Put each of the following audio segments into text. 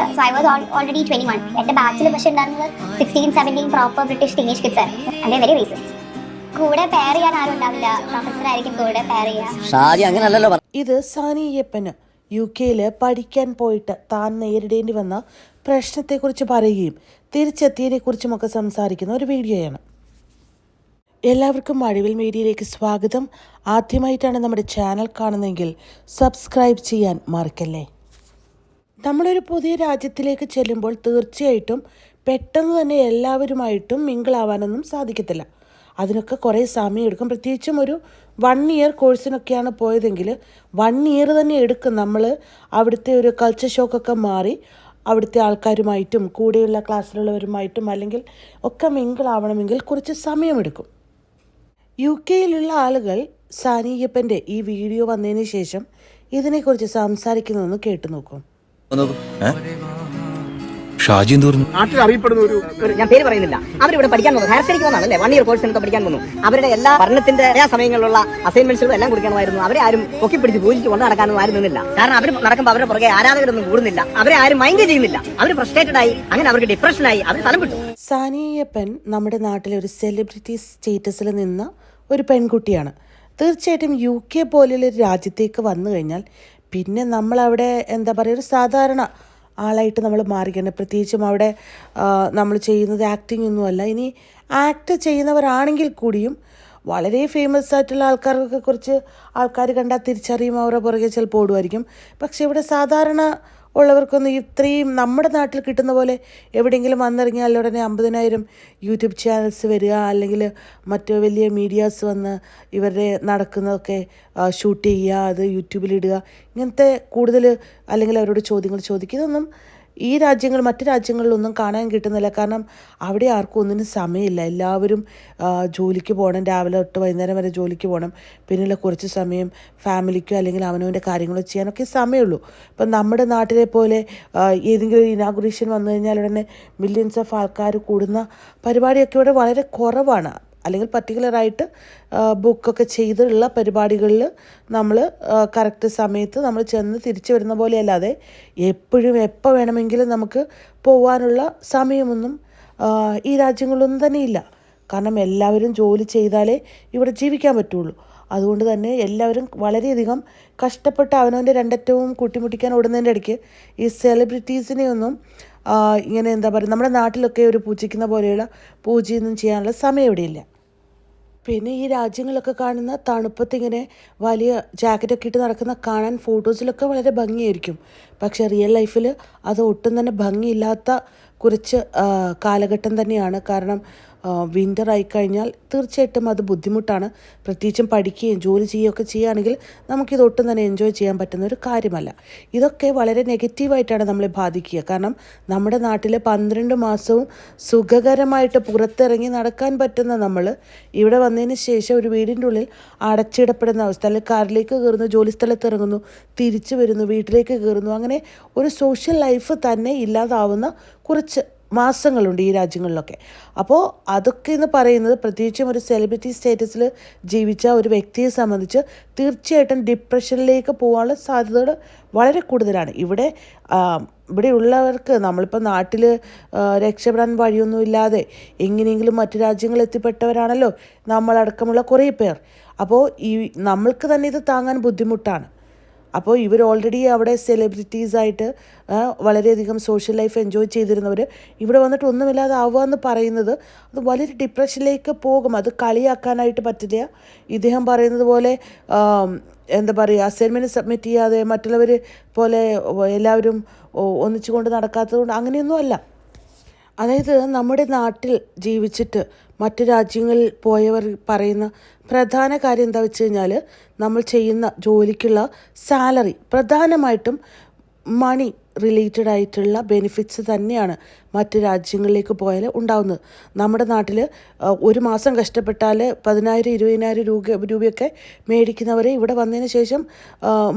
സമയത്ത് so I was already twenty one എന്റെ ബാച്ചിൽ പക്ഷെ ഉണ്ടായിരുന്നത് sixteen seventeen proper British teenage kids ആയിരുന്നു. വെരി റീസസ്റ്റ് കൂടെ പെയർ ചെയ്യാൻ ആരും ഉണ്ടാവില്ല. പ്രൊഫസർ ആയിരിക്കും കൂടെ പെയർ അങ്ങനല്ലല്ലോ ഇത് സാനിയപ്പന് യു കെയിൽ പഠിക്കാൻ പോയിട്ട് താൻ നേരിടേണ്ടി വന്ന പ്രശ്നത്തെക്കുറിച്ച് പറയുകയും തിരിച്ചെത്തിയതിനെക്കുറിച്ചുമൊക്കെ സംസാരിക്കുന്ന ഒരു വീഡിയോയാണ്. എല്ലാവർക്കും മഴവിൽ മീഡിയയിലേക്ക് സ്വാഗതം. ആദ്യമായിട്ടാണ് നമ്മുടെ ചാനൽ കാണുന്നതെങ്കിൽ സബ്സ്ക്രൈബ് ചെയ്യാൻ മറക്കല്ലേ? നമ്മളൊരു പുതിയ രാജ്യത്തിലേക്ക് ചെല്ലുമ്പോൾ തീർച്ചയായിട്ടും പെട്ടെന്ന് തന്നെ എല്ലാവരുമായിട്ടും മിങ്കിളാവാനൊന്നും സാധിക്കത്തില്ല. അതിനൊക്കെ കുറേ സമയം എടുക്കും. പ്രത്യേകിച്ചും ഒരു വൺ ഇയർ കോഴ്സിനൊക്കെയാണ് പോയതെങ്കിൽ വൺ ഇയർ തന്നെ എടുക്കും നമ്മൾ അവിടുത്തെ ഒരു കൾച്ചർ ഷോക്കൊക്കെ മാറി അവിടുത്തെ ആൾക്കാരുമായിട്ടും കൂടെയുള്ള ക്ലാസ്സിലുള്ളവരുമായിട്ടും അല്ലെങ്കിൽ ഒക്കെ മിങ്കിളാവണമെങ്കിൽ കുറച്ച് സമയമെടുക്കും യു കെയിലുള്ള ആളുകൾ സാനിയപ്പന്റെ ഈ വീഡിയോ വന്നതിന് ശേഷം ഇതിനെക്കുറിച്ച് സംസാരിക്കുന്നതെന്ന് കേട്ടു നോക്കും? ഷാജി പറഞ്ഞു? നാട്ടിൽ അറിയപ്പെടുന്ന ഒരു ഞാൻ പേര് പറയുന്നില്ല. അവരിവിടെ പഠിക്കാൻ വന്നു ഹയർ സ്റ്റഡിക്ക് വന്നാണല്ലേ വൺ ഇയർ കോഴ്സ് എടുത്ത് പഠിക്കാൻ വന്നു അവരുടെ എല്ലാ പഠനത്തിന്റെ എല്ലാ സമയങ്ങളിലുള്ള അസൈൻമെന്റ്സുകളും എല്ലാം കൊടുക്കണമായിരുന്നു. അവരെ ആരും പൊക്കിപ്പിടിച്ച് പൂജിച്ച് കൊണ്ട് നടക്കാനൊന്നും ആരും നിന്നില്ല. കാരണം അവർ നടക്കുമ്പോൾ അവരുടെ പുറകെ ആരാധകരൊന്നും കൂടുന്നില്ല. അവരെ ആരും മൈൻഡ് ചെയ്യുന്നില്ല. അവർ ഫ്രസ്ട്രേറ്റഡ് ആയി അങ്ങനെ അവർക്ക് ഡിപ്രഷനായി അവർ സ്ഥലം വിട്ടു. സാനിയപ്പൻ നമ്മുടെ നാട്ടിലെ ഒരു സെലിബ്രിറ്റി സ്റ്റേറ്റസിൽ നിന്ന ഒരു പെൺകുട്ടിയാണ്. തീർച്ചയായിട്ടും യു കെ പോലെയുള്ള ഒരു രാജ്യത്തേക്ക് വന്നു കഴിഞ്ഞാൽ പിന്നെ നമ്മളവിടെ എന്താ പറയുക ഒരു സാധാരണ ആളായിട്ട് നമ്മൾ മാറിക്കണം പ്രത്യേകിച്ചും അവിടെ നമ്മൾ ചെയ്യുന്നത് ആക്ടിംഗ് ഒന്നുമല്ല ഇനി ആക്ട് ചെയ്യുന്നവരാണെങ്കിൽ കൂടിയും വളരെ ഫേമസ് ആയിട്ടുള്ള ആൾക്കാർക്കൊക്കെ കുറച്ച് ആൾക്കാർ കണ്ടാൽ തിരിച്ചറിയും അവരുടെ പുറകെ ചിലപ്പോൾ ഓടുമായിരിക്കും. പക്ഷേ ഇവിടെ സാധാരണ ഉള്ളവർക്കൊന്നും ഇത്രയും നമ്മുടെ നാട്ടിൽ കിട്ടുന്ന പോലെ എവിടെയെങ്കിലും വന്നിറങ്ങിയാൽ ഉടനെ അമ്പതിനായിരം യൂട്യൂബ് ചാനൽസ് വരിക അല്ലെങ്കിൽ മറ്റു വലിയ മീഡിയാസ് വന്ന് ഇവരുടെ നടക്കുന്നതൊക്കെ ഷൂട്ട് ചെയ്യുക അത് യൂട്യൂബിലിടുക ഇങ്ങനത്തെ കൂടുതൽ അല്ലെങ്കിൽ അവരോട് ചോദ്യങ്ങൾ ചോദിക്കുക. ഇതൊന്നും ഈ രാജ്യങ്ങൾ മറ്റു രാജ്യങ്ങളിലൊന്നും കാണാൻ കിട്ടുന്നില്ല. കാരണം അവിടെ ആർക്കും ഒന്നിനും സമയമില്ല. എല്ലാവരും ജോലിക്ക് പോകണം രാവിലെ തൊട്ട് വൈകുന്നേരം വരെ ജോലിക്ക് പോകണം പിന്നെയുള്ള കുറച്ച് സമയം ഫാമിലിക്കോ അല്ലെങ്കിൽ അവനവന്റെ കാര്യങ്ങളോ ചെയ്യാനൊക്കെ സമയമുള്ളൂ. ഇപ്പം നമ്മുടെ നാട്ടിലെ പോലെ ഏതെങ്കിലും ഇനാഗുറേഷൻ വന്നു കഴിഞ്ഞാൽ ഉടനെ മില്യൺസ് ഓഫ് ആൾക്കാർ കൂടുന്ന പരിപാടിയൊക്കെ ഇവിടെ വളരെ കുറവാണ്. അല്ലെങ്കിൽ പർട്ടിക്കുലറായിട്ട് ബുക്കൊക്കെ ചെയ്തുള്ള പരിപാടികളിൽ നമ്മൾ കറക്റ്റ് സമയത്ത് നമ്മൾ ചെന്ന് തിരിച്ചു വരുന്ന പോലെ അല്ലാതെ എപ്പോഴും എപ്പോൾ വേണമെങ്കിലും നമുക്ക് പോകാനുള്ള സമയമൊന്നും ഈ രാജ്യങ്ങളിലൊന്നും ഇല്ല. കാരണം എല്ലാവരും ജോലി ചെയ്താലേ ഇവിടെ ജീവിക്കാൻ പറ്റുള്ളൂ. അതുകൊണ്ട് തന്നെ എല്ലാവരും വളരെയധികം കഷ്ടപ്പെട്ട് അവനവന്റെ രണ്ടറ്റവും കൂട്ടിമുട്ടിക്കാൻ ഓടുന്നതിന്റെ ഇടയ്ക്ക് ഈ സെലിബ്രിറ്റീസിനെ ഒന്നും ആ, ഇങ്ങനെ എന്താ പറയുക നമ്മുടെ നാട്ടിലൊക്കെ ഒരു പൂജിക്കുന്ന പോലെയുള്ള പൂജയൊന്നും ചെയ്യാനുള്ള സമയം ഇവിടെയില്ല. പിന്നെ ഈ രാജ്യങ്ങളൊക്കെ കാണുന്ന തണുപ്പത്ത് ഇങ്ങനെ വലിയ ജാക്കറ്റൊക്കെ ഇട്ട് നടക്കുന്ന കാണാൻ ഫോട്ടോസിലൊക്കെ വളരെ ഭംഗിയായിരിക്കും. പക്ഷേ റിയൽ ലൈഫിൽ അത് ഒട്ടും തന്നെ ഭംഗിയില്ലാത്ത കുറച്ച് കാലഘട്ടം തന്നെയാണ്. കാരണം വിന്റർ ആയിക്കഴിഞ്ഞാൽ തീർച്ചയായിട്ടും അത് ബുദ്ധിമുട്ടാണ്. പ്രത്യേകിച്ചും പഠിക്കുകയും ജോലി ചെയ്യുകയൊക്കെ ചെയ്യുകയാണെങ്കിൽ നമുക്കിത് ഒട്ടും തന്നെ എൻജോയ് ചെയ്യാൻ പറ്റുന്ന ഒരു കാര്യമല്ല. ഇതൊക്കെ വളരെ നെഗറ്റീവായിട്ടാണ് നമ്മളെ ബാധിക്കുക. കാരണം നമ്മുടെ നാട്ടിൽ പന്ത്രണ്ട് മാസവും സുഖകരമായിട്ട് പുറത്തിറങ്ങി നടക്കാൻ പറ്റുന്ന നമ്മൾ ഇവിടെ വന്നതിന് ശേഷം ഒരു വീടിന്റെ ഉള്ളിൽ അടച്ചിടപ്പെടുന്ന അവസ്ഥ അല്ലെങ്കിൽ കാറിലേക്ക് കയറുന്നു ജോലി സ്ഥലത്ത് ഇറങ്ങുന്നു തിരിച്ചു വരുന്നു വീട്ടിലേക്ക് കയറുന്നു അങ്ങനെ ഒരു സോഷ്യൽ ലൈഫ് തന്നെ ഇല്ലാതാവുന്ന കുറച്ച് മാസങ്ങളുണ്ട് ഈ രാജ്യങ്ങളിലൊക്കെ. അപ്പോൾ അതൊക്കെ എന്ന് പറയുന്നത് പ്രത്യേകിച്ചും ഒരു സെലിബ്രിറ്റി സ്റ്റേറ്റസിൽ ജീവിച്ച ഒരു വ്യക്തിയെ സംബന്ധിച്ച് തീർച്ചയായിട്ടും ഡിപ്രഷനിലേക്ക് പോകാനുള്ള സാധ്യതകൾ വളരെ കൂടുതലാണ്. ഇവിടെ ഇവിടെയുള്ളവർക്ക് നമ്മളിപ്പോൾ നാട്ടിൽ രക്ഷപ്പെടാൻ വഴിയൊന്നുമില്ലാതെ എങ്ങനെയെങ്കിലും മറ്റു രാജ്യങ്ങളിൽ എത്തിപ്പെട്ടവരാണല്ലോ നമ്മളടക്കമുള്ള കുറേ പേർ. അപ്പോൾ ഈ നമ്മൾക്ക് തന്നെ ഇത് താങ്ങാൻ ബുദ്ധിമുട്ടാണ്. അപ്പോൾ ഇവർ ഓൾറെഡി അവിടെ സെലിബ്രിറ്റീസ് ആയിട്ട് ആ, വളരെയധികം സോഷ്യൽ ലൈഫ് എൻജോയ് ചെയ്തിരുന്നവർ ഇവിടെ വന്നിട്ട് ഒന്നുമില്ലാതെ ആവുക എന്ന് പറയുന്നത് അത് വലിയൊരു ഡിപ്രഷനിലേക്ക് പോകും. അത് കളിയാക്കാനായിട്ട് പറ്റില്ല. ഇദ്ദേഹം പറയുന്നത് പോലെ എന്താ പറയുക അസൈൻമെന്റ് സബ്മിറ്റ് ചെയ്യാതെ മറ്റുള്ളവർ പോലെ എല്ലാവരും ഒന്നിച്ചുകൊണ്ട് നടക്കാത്തതുകൊണ്ട് അങ്ങനെയൊന്നും അല്ല. അതായത് നമ്മുടെ നാട്ടിൽ ജീവിച്ചിട്ട് മറ്റു രാജ്യങ്ങളിൽ പോയവർ പറയുന്ന പ്രധാന കാര്യം എന്താ വെച്ച് കഴിഞ്ഞാൽ നമ്മൾ ചെയ്യുന്ന ജോലിക്കുള്ള സാലറി പ്രധാനമായിട്ടും മണി റിലേറ്റഡ് ആയിട്ടുള്ള ബെനിഫിറ്റ്സ് തന്നെയാണ് മറ്റ് രാജ്യങ്ങളിലേക്ക് പോയാൽ ഉണ്ടാവുന്നത്. നമ്മുടെ നാട്ടിൽ ഒരു മാസം കഷ്ടപ്പെട്ടാൽ പതിനായിരം ഇരുപതിനായിരം രൂപ രൂപയൊക്കെ മേടിക്കുന്നവരെ ഇവിടെ വന്നതിന് ശേഷം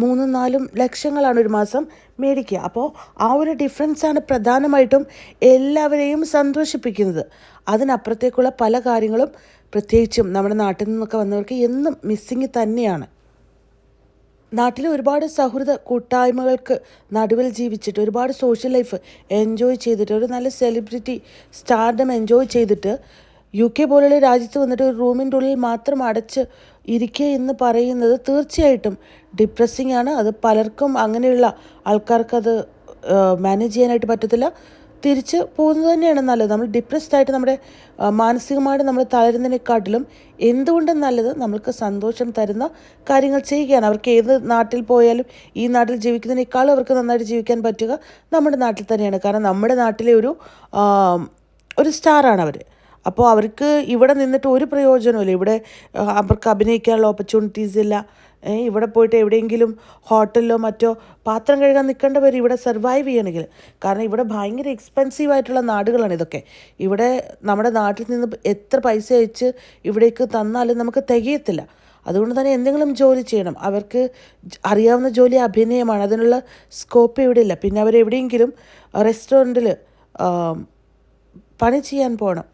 മൂന്നും നാലും ലക്ഷങ്ങളാണ് ഒരു മാസം മേടിക്കുക. അപ്പോൾ ആ ഒരു ഡിഫറൻസാണ് പ്രധാനമായിട്ടും എല്ലാവരെയും സന്തോഷിപ്പിക്കുന്നത്. അതിനപ്പുറത്തേക്കുള്ള പല കാര്യങ്ങളും പ്രത്യേകിച്ചും നമ്മുടെ നാട്ടിൽ നിന്നൊക്കെ വന്നവർക്ക് എന്നും മിസ്സിങ് തന്നെയാണ്. നാട്ടിൽ ഒരുപാട് സൗഹൃദ കൂട്ടായ്മകൾക്ക് നടുവിൽ ജീവിച്ചിട്ട് ഒരുപാട് സോഷ്യൽ ലൈഫ് എൻജോയ് ചെയ്തിട്ട് ഒരു നല്ല സെലിബ്രിറ്റി സ്റ്റാർഡം എൻജോയ് ചെയ്തിട്ട് യു കെ പോലുള്ള രാജ്യത്ത് വന്നിട്ട് ഒരു റൂമിന്റെ ഉള്ളിൽ മാത്രം അടച്ച് ഇരിക്കുക എന്ന് പറയുന്നത് തീർച്ചയായിട്ടും ഡിപ്രസ്സിങ് ആണ്. അത് പലർക്കും അങ്ങനെയുള്ള ആൾക്കാർക്ക് അത് മാനേജ് ചെയ്യാനായിട്ട് പറ്റത്തില്ല. തിരിച്ച് പോകുന്നത് തന്നെയാണ് നല്ലത്. നമ്മൾ ഡിപ്രസ്ഡ് ആയിട്ട് നമ്മുടെ മാനസികമായിട്ട് നമ്മൾ തളരുന്നതിനെക്കാട്ടിലും എന്തുകൊണ്ടും നല്ലത് നമ്മൾക്ക് സന്തോഷം തരുന്ന കാര്യങ്ങൾ ചെയ്യുകയാണ്. അവർക്ക് ഏത് നാട്ടിൽ പോയാലും ഈ നാട്ടിൽ ജീവിക്കുന്നതിനേക്കാളും അവർക്ക് നന്നായിട്ട് ജീവിക്കാൻ പറ്റുക നമ്മുടെ നാട്ടിൽ തന്നെയാണ്. കാരണം നമ്മുടെ നാട്ടിലെ ഒരു ഒരു സ്റ്റാറാണ് അവർ അപ്പോൾ അവർക്ക് ഇവിടെ നിന്നിട്ട് ഒരു പ്രയോജനമില്ല ഇവിടെ അവർക്ക് അഭിനയിക്കാനുള്ള ഓപ്പർച്യൂണിറ്റീസ് ഇല്ല. ഇവിടെ പോയിട്ട് എവിടെയെങ്കിലും ഹോട്ടലിലോ മറ്റോ പാത്രം കഴുകാൻ നിൽക്കേണ്ട നിൽക്കേണ്ടവർ ഇവിടെ സർവൈവ് ചെയ്യണമെങ്കിൽ. കാരണം ഇവിടെ ഭയങ്കര എക്സ്പെൻസീവ് ആയിട്ടുള്ള നാടുകളാണ് ഇതൊക്കെ. ഇവിടെ നമ്മുടെ നാട്ടിൽ നിന്ന് എത്ര പൈസ അയച്ച് ഇവിടേക്ക് തന്നാലും നമുക്ക് തികയത്തില്ല. അതുകൊണ്ട് തന്നെ എന്തെങ്കിലും ജോലി ചെയ്യണം. അവർക്ക് അറിയാവുന്ന ജോലി അഭിനയമാണ്. അതിനുള്ള സ്കോപ്പ് ഇവിടെ ഇല്ല. പിന്നെ അവരെവിടെയെങ്കിലും റെസ്റ്റോറന്റിൽ പണി ചെയ്യാൻ പോകണം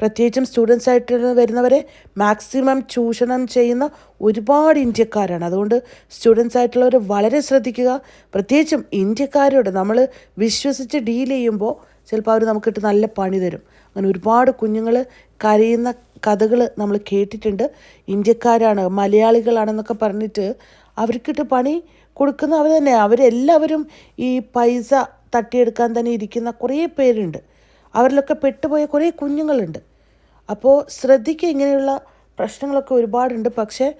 പ്രത്യേകിച്ചും സ്റ്റുഡൻസ് ആയിട്ട് വരുന്നവരെ മാക്സിമം ചൂഷണം ചെയ്യുന്ന ഒരുപാട് ഇന്ത്യക്കാരാണ്. അതുകൊണ്ട് സ്റ്റുഡൻസ് ആയിട്ടുള്ളവർ വളരെ ശ്രദ്ധിക്കുക. പ്രത്യേകിച്ചും ഇന്ത്യക്കാരോട് നമ്മൾ വിശ്വസിച്ച് ഡീൽ ചെയ്യുമ്പോൾ ചിലപ്പോൾ അവർ നമുക്കിട്ട് നല്ല പണി തരും. അങ്ങനെ ഒരുപാട് കുഞ്ഞുങ്ങൾ കരയുന്ന കഥകൾ നമ്മൾ കേട്ടിട്ടുണ്ട്. ഇന്ത്യക്കാരാണ് മലയാളികളാണെന്നൊക്കെ പറഞ്ഞിട്ട് അവർക്കിട്ട് പണി കൊടുക്കുന്ന അവർ തന്നെ. അവരെല്ലാവരും ഈ പൈസ തട്ടിയെടുക്കാൻ തന്നെ ഇരിക്കുന്ന കുറേ പേരുണ്ട്. അവരിലൊക്കെ പെട്ടുപോയ കുറേ കുഞ്ഞുങ്ങളുണ്ട്. അപ്പോൾ ശ്രദ്ധിക്കുക ഇങ്ങനെയുള്ള പ്രശ്നങ്ങളൊക്കെ ഒരുപാടുണ്ട്. പക്ഷേ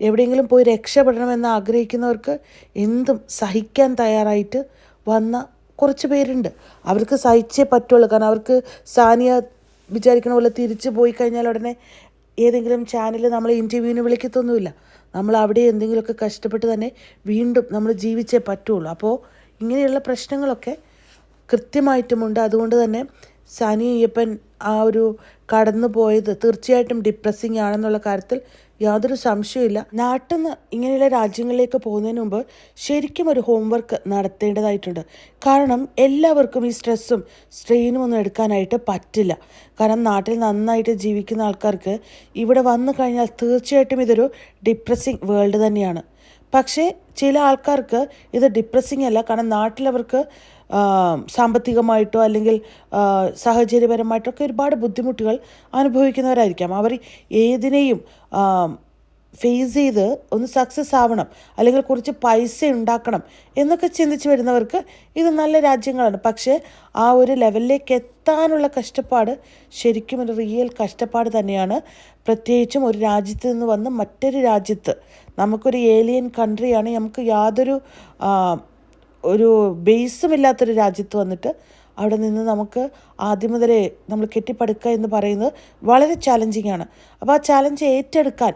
എവിടെയെങ്കിലും പോയി രക്ഷപ്പെടണമെന്ന് ആഗ്രഹിക്കുന്നവർക്ക് എന്തും സഹിക്കാൻ തയ്യാറായിട്ട് വന്ന കുറച്ച് പേരുണ്ട്. അവർക്ക് സഹിച്ചേ പറ്റുള്ളൂ. കാരണം അവർക്ക് സാനിയ വിചാരിക്കണ പോലെ തിരിച്ചു പോയി കഴിഞ്ഞാൽ ഉടനെ ഏതെങ്കിലും ചാനൽ നമ്മളെ ഇന്റർവ്യൂവിന് വിളിക്കത്തൊന്നുമില്ല. നമ്മൾ അവിടെ എന്തെങ്കിലുമൊക്കെ കഷ്ടപ്പെട്ട് തന്നെ വീണ്ടും നമ്മൾ ജീവിച്ചേ പറ്റുള്ളൂ. അപ്പോൾ ഇങ്ങനെയുള്ള പ്രശ്നങ്ങളൊക്കെ കൃത്യമായിട്ടുമുണ്ട്. അതുകൊണ്ട് തന്നെ സാനിയ അയ്യപ്പൻ ആ ഒരു കടന്നു പോയത് തീർച്ചയായിട്ടും ഡിപ്രസ്സിങ് ആണെന്നുള്ള കാര്യത്തിൽ യാതൊരു സംശയമില്ല നാട്ടിൽ നിന്ന് ഇങ്ങനെയുള്ള രാജ്യങ്ങളിലേക്ക് പോകുന്നതിന് മുമ്പ് ശരിക്കും ഒരു ഹോംവർക്ക് നടത്തേണ്ടതായിട്ടുണ്ട്. കാരണം എല്ലാവർക്കും ഈ സ്ട്രെസ്സും സ്ട്രെയിനും ഒന്നും എടുക്കാനായിട്ട് പറ്റില്ല. കാരണം നാട്ടിൽ നന്നായിട്ട് ജീവിക്കുന്ന ആൾക്കാർക്ക് ഇവിടെ വന്നു കഴിഞ്ഞാൽ തീർച്ചയായിട്ടും ഇതൊരു ഡിപ്രസ്സിങ് വേൾഡ് തന്നെയാണ്. പക്ഷേ ചില ആൾക്കാർക്ക് ഇത് ഡിപ്രസ്സിങ് അല്ല. കാരണം നാട്ടിലവർക്ക് സാമ്പത്തികമായിട്ടോ അല്ലെങ്കിൽ സാഹചര്യപരമായിട്ടോ ഒക്കെ ഒരുപാട് ബുദ്ധിമുട്ടുകൾ അനുഭവിക്കുന്നവരായിരിക്കാം. അവർ ഏതിനെയും ഫേസ് ചെയ്ത് ഒന്ന് സക്സസ് ആവണം അല്ലെങ്കിൽ കുറച്ച് പൈസ ഉണ്ടാക്കണം എന്നൊക്കെ ചിന്തിച്ച് വരുന്നവർക്ക് ഇത് നല്ല രാജ്യങ്ങളാണ്. പക്ഷേ ആ ഒരു ലെവലിലേക്ക് എത്താനുള്ള കഷ്ടപ്പാട് ശരിക്കും ഒരു റിയൽ കഷ്ടപ്പാട് തന്നെയാണ്. പ്രത്യേകിച്ചും ഒരു രാജ്യത്ത് നിന്ന് വന്ന് മറ്റൊരു രാജ്യത്ത്. നമുക്കൊരു ഏലിയൻ കൺട്രിയാണ് നമുക്ക് യാതൊരു ഒരു ബേസും ഇല്ലാത്തൊരു രാജ്യത്ത് വന്നിട്ട് അവിടെ നിന്ന് നമുക്ക് ആദ്യം മുതലേ നമ്മൾ കെട്ടിപ്പടുക്കുക എന്ന് പറയുന്നത് വളരെ ചാലഞ്ചിങ് ആണ്. അപ്പോൾ ആ ചാലഞ്ച് ഏറ്റെടുക്കാൻ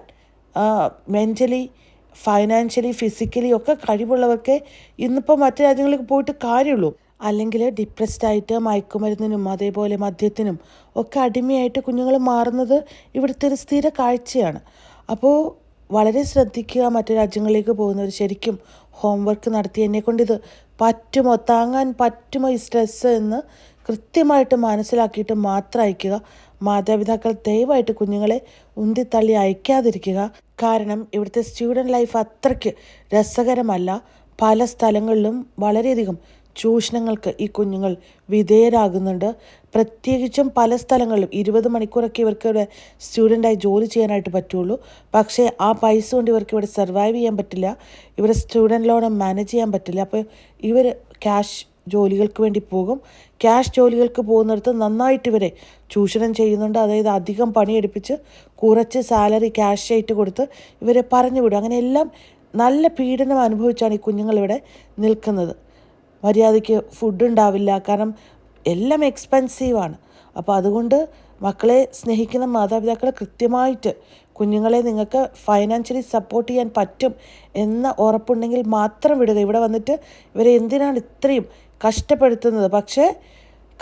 മെന്റലി ഫൈനാൻഷ്യലി ഫിസിക്കലി ഒക്കെ കഴിവുള്ളവർക്ക് ഇന്നിപ്പോൾ മറ്റു രാജ്യങ്ങളിൽ പോയിട്ട് കാര്യമുള്ളൂ. അല്ലെങ്കിൽ ഡിപ്രസ്ഡ് ആയിട്ട് മയക്കുമരുന്നിനും അതേപോലെ മദ്യത്തിനും ഒക്കെ അടിമയായിട്ട് കുഞ്ഞുങ്ങൾ മാറുന്നത് ഇവിടുത്തെ ഒരു സ്ഥിര കാഴ്ചയാണ്. അപ്പോൾ വളരെ ശ്രദ്ധിക്കുക മറ്റു രാജ്യങ്ങളിലേക്ക് പോകുന്നവർ ശരിക്കും ഹോംവർക്ക് നടത്തി എന്നെ കൊണ്ട് ഇത് പറ്റുമോ? താങ്ങാൻ പറ്റുമോ ഈ സ്ട്രെസ്സ് എന്ന് കൃത്യമായിട്ട് മനസ്സിലാക്കിയിട്ട് മാത്രം അയക്കുക. മാതാപിതാക്കൾ ദയവായിട്ട് കുഞ്ഞുങ്ങളെ ഉന്തിത്തള്ളി അയക്കാതിരിക്കുക. കാരണം ഇവിടുത്തെ സ്റ്റുഡന്റ് ലൈഫ് അത്രയ്ക്ക് രസകരമല്ല. പല സ്ഥലങ്ങളിലും വളരെയധികം ചൂഷണങ്ങൾക്ക് ഈ കുഞ്ഞുങ്ങൾ വിധേയരാകുന്നുണ്ട്. പ്രത്യേകിച്ചും പല സ്ഥലങ്ങളിലും ഇരുപത് മണിക്കൂറൊക്കെ ഇവർക്ക് ഇവിടെ സ്റ്റുഡന്റായി ജോലി ചെയ്യാനായിട്ട് പറ്റുള്ളൂ. പക്ഷേ ആ പൈസ കൊണ്ട് ഇവർക്ക് ഇവിടെ സർവൈവ് ചെയ്യാൻ പറ്റില്ല. ഇവരെ സ്റ്റുഡന്റ് ലോൺ മാനേജ് ചെയ്യാൻ പറ്റില്ല. അപ്പോൾ ഇവർ ക്യാഷ് ജോലികൾക്ക് വേണ്ടി പോകും. ക്യാഷ് ജോലികൾക്ക് പോകുന്നിടത്ത് നന്നായിട്ട് ഇവരെ ചൂഷണം ചെയ്യുന്നുണ്ട്. അതായത് അധികം പണിയെടുപ്പിച്ച് കുറച്ച് സാലറി ക്യാഷ് ആയിട്ട് കൊടുത്ത് ഇവരെ പറഞ്ഞു വിടും. അങ്ങനെ എല്ലാം നല്ല പീഡനം അനുഭവിച്ചാണ് ഈ കുഞ്ഞുങ്ങളിവിടെ നിൽക്കുന്നത്. മര്യാദയ്ക്ക് ഫുഡ് ഉണ്ടാവില്ല. കാരണം എല്ലാം എക്സ്പെൻസീവാണ് അപ്പോൾ അതുകൊണ്ട് മക്കളെ സ്നേഹിക്കുന്ന മാതാപിതാക്കൾ കൃത്യമായിട്ട് കുഞ്ഞുങ്ങളെ നിങ്ങൾക്ക് ഫൈനാൻഷ്യലി സപ്പോർട്ട് ചെയ്യാൻ പറ്റും എന്ന ഉറപ്പുണ്ടെങ്കിൽ മാത്രം വിടുക. ഇവിടെ വന്നിട്ട് ഇവരെ എന്തിനാണ് ഇത്രയും കഷ്ടപ്പെടുത്തുന്നത്? പക്ഷേ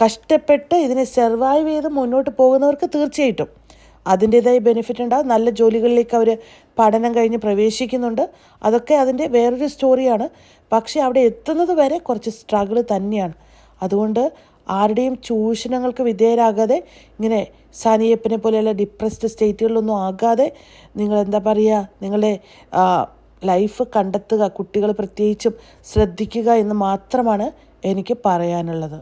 കഷ്ടപ്പെട്ട് ഇതിനെ സർവൈവ് ചെയ്ത് മുന്നോട്ട് പോകുന്നവർക്ക് തീർച്ചയായിട്ടും അതിന്റേതായ ബെനിഫിറ്റ് ഉണ്ടാകും നല്ല ജോലികളിലേക്ക് അവർ പഠനം കഴിഞ്ഞ് പ്രവേശിക്കുന്നുണ്ട്. അതൊക്കെ അതിന്റെ വേറൊരു സ്റ്റോറിയാണ് പക്ഷേ അവിടെ എത്തുന്നത് വരെ കുറച്ച് സ്ട്രഗിൾ തന്നെയാണ്. അതുകൊണ്ട് ആരുടെയും ചൂഷണങ്ങൾക്ക് വിധേയരാകാതെ ഇങ്ങനെ സാനിയപ്പനെ പോലെയുള്ള ഡിപ്രസ്ഡ് സ്റ്റേറ്റുകളിലൊന്നും ആകാതെ നിങ്ങൾ എന്താ പറയുക നിങ്ങളുടെ ലൈഫ് കണ്ടെത്തുക കുട്ടികൾ പ്രത്യേകിച്ചും ശ്രദ്ധിക്കുക എന്ന് മാത്രമാണ് എനിക്ക് പറയാനുള്ളത്.